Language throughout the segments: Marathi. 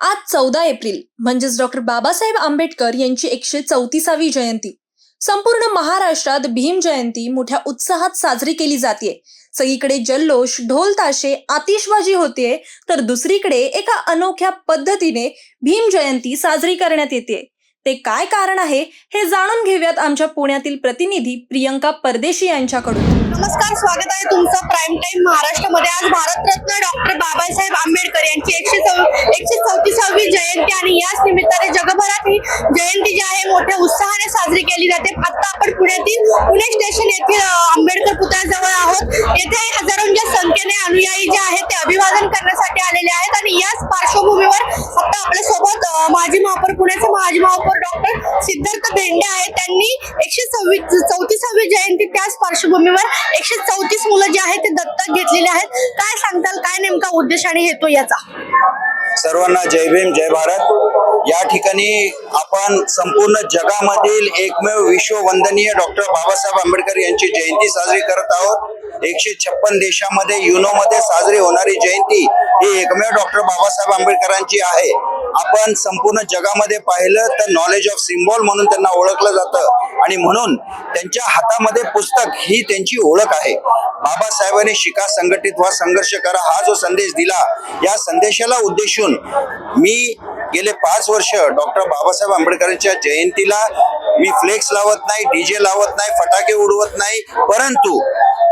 आज चौदा एप्रिल म्हणजेच डॉक्टर बाबासाहेब आंबेडकर यांची एकशे चौतीसावी जयंती. संपूर्ण महाराष्ट्रात भीम जयंती मोठ्या उत्साहात साजरी केली जाते सगळीकडे जल्लोष ढोल ताशे आतिषबाजी होते तर दुसरीकडे एका अनोख्या पद्धतीने भीम जयंती साजरी करण्यात येते ते काय कारण आहे हे जाणून घेऊयात आमच्या पुण्यातील प्रतिनिधी प्रियंका परदेशी यांच्याकडून. नमस्कार स्वागत आहे तुमचं प्राईम टाइम महाराष्ट्रामध्ये. आज भारतरत्न डॉक्टर बाबासाहेब आंबेडकर यांची एकशे चौ एकशे चौतीसावी जयंती आणि याच निमित्ताने जगभरात ही जयंती जी आहे मोठ्या उत्साहाने केली जाते. आता आपण पुण्यातील पुणे स्टेशन येथील आंबेडकर पुतळ्याजवळ आहोत. येथे हजारोंच्या संख्येने अनुयायी जे आहेत ते अभिवादन करण्यासाठी आलेले आहेत आणि याच पार्श्वभूमीवर आता आपल्यासोबत माजी महापौर पुण्याचे माजी महापौर डॉक्टर सिद्धार्थ भेंडे आहेत. त्यांनी एकशे सव्वीस चौतीसावी जयंती त्याच पार्श्वभूमीवर एकशे चौतीस मुलं जे आहेत ते दत्तक घेतलेले आहेत. काय सांगताल? काय नेमका उद्देश आणि हेतू याचा? सर्वांना जय भीम जय भारत. या ठिकाणी आपण संपूर्ण जगामधील एकमेव विश्ववंदनीय डॉक्टर बाबासाहेब आंबेडकर यांची जयंती साजरी करत आहोत. एकशे छप्पन देशामध्ये युनोमध्ये साजरी होणारी जयंती ही एकमेव डॉक्टर बाबासाहेब आंबेडकरांची आहे. आपण संपूर्ण जगामध्ये पाहिलं तर नॉलेज ऑफ सिम्बॉल म्हणून त्यांना ओळखलं जातं. आणि म्हणून त्यांच्या हातामध्ये पुस्तक ही त्यांची ओळख आहे. बाबासाहेबांनी शिका संघटित व्हा संघर्ष करा हा जो संदेश दिला या संदेशाला उद्देशून मी गेले पाच वर्ष डॉक्टर बाबासाहेब आंबेडकरांच्या जयंतीला मी फ्लेक्स लावत नाही डीजे लावत नाही फटाके उडवत नाही परंतु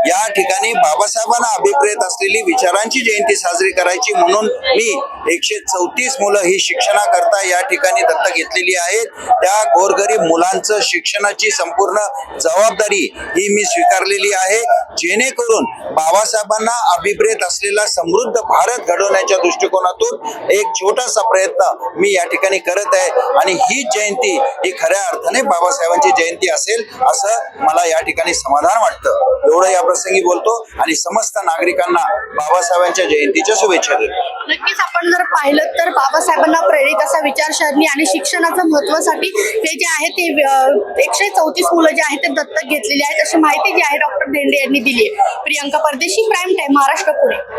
या ठिकाणी बाबासाहेबांना अभिप्रेत असलेली विचारांची जयंती साजरी करायची म्हणून मी एकशे चौतीस मुलं ही शिक्षणाकरता या ठिकाणी दत्तक घेतलेली आहेत. त्या गोरगरीब मुलांचं शिक्षणाची संपूर्ण जबाबदारी ही मी स्वीकारलेली आहे. जेणेकरून बाबासाहेबांना अभिप्रेत असलेला समृद्ध भारत घडवण्याच्या दृष्टिकोनातून एक छोटासा प्रयत्न मी या ठिकाणी करत आहे. आणि ही जयंती ही खऱ्या अर्थाने बाबासाहेबांची जयंती असेल असं मला या ठिकाणी समाधान वाटतं. एवढं या प्रसंगी बोलतो आणि समस्त नागरिकांना बाबासाहेबांच्या जयंतीच्या शुभेच्छा देतो. नक्कीच आपण जर पाहिलं तर बाबासाहेबांना प्रेरित असा विचारसरणी आणि शिक्षणाचं महत्वासाठी हे जे आहे ते एकशे चौतीस मुलं जे आहेत ते दत्तक घेतलेली आहेत. अशी माहिती जी आहे डॉक्टर भेंडे यांनी दिली आहे. प्रियंका परदेशी प्राईम टाईम महाराष्ट्र पुणे.